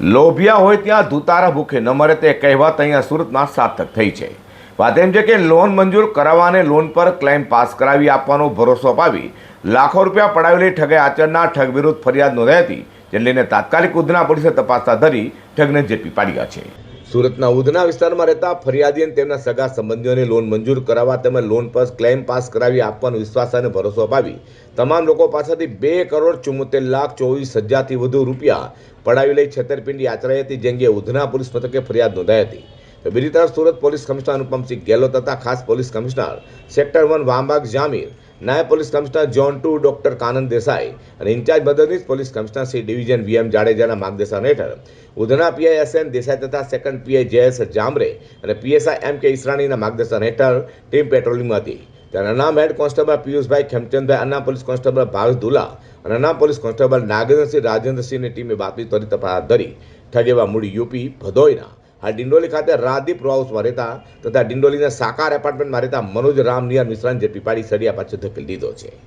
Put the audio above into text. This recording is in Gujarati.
લોભિયા હોય ત્યાં ધૂતારા ભૂખે ન મરે તે કહેવત અહીંયા સુરતમાં સાર્થક થઈ છે. વાત એમ છે કે લોન મંજૂર કરાવવાને લોન પર ક્લેમ પાસ કરાવી આપવાનો ભરોસો અપાવી લાખો રૂપિયા પડાવેલી ઠગે આચરનાર ઠગ વિરુદ્ધ ફરિયાદ નોંધાઈ હતી જે લઈને તાત્કાલિક ઉધના પોલીસે તપાસ ધરી ઠગને ઝડપી પાડ્યા છે. સુરતના ઉધના વિસ્તારમાં રહેતા ફરિયાદી અને તેમના સગા સંબંધીઓને લોન મંજૂર કરાવવા તેમજ લોન પર ક્લેમ પાસ કરાવી આપવાનો વિશ્વાસ અને ભરોસો અપાવી. તમામ લોકો પાસેથી બે કરોડ ચુમ્મોતેર લાખ ચોવીસ હજારથી વધુ રૂપિયા પડાવી લઈ છેતરપિંડી આચરાઈ હતી જે અંગે ઉધના પોલીસ મથકે ફરિયાદ નોંધાઈ હતી. તો બીજી તરફ સુરત પોલીસ કમિશનર અનુપમસિંહ ગેહલોત તથા ખાસ પોલીસ કમિશનર સેક્ટર વન વામબાગ જામીર નાયબ police commissioner zone two doctor કાનંદ Desai અને ઇન્ચાર્જ મદદનીશ police commissioner Shri division VM જાડેજાના માર્ગદર્શન હેઠળ ઉધના પીઆઈ એસ દેસાઈ તથા સેકન્ડ પીઆઈ જેએસ જામરે અને પીએસઆઈ એમ કે ઈસરાણીના માર્ગદર્શન હેઠળ ટીમ પેટ્રોલિંગમાં હતી. ત્યારે અનામ હેડ કોન્સ્ટેબલ પિયુષભાઈ ખેમચંદભાઈ, અનામ પોલીસ કોન્સ્ટેબલ ભાવેશ દુલા અને અનામ પોલીસ કોન્સ્ટેબલ નાગેન્દ્રસિંહ રાજેન્દ્રસિંહની ટીમે બાતમી ત્વરિત તપાસ ધરી. ઠગેવા મૂડી યુપી ભદોઈના હાલ ડિંડોલી ખાતે રાદીપ રો રહેતા તથા ડિંડોલીના સાકાર એપાર્ટમેન્ટમાં રહેતા મનોજ રામ નિયર મિશ્રાને ઝડપી પાડી સળિયા પાછળ ધકેલી દીધો છે.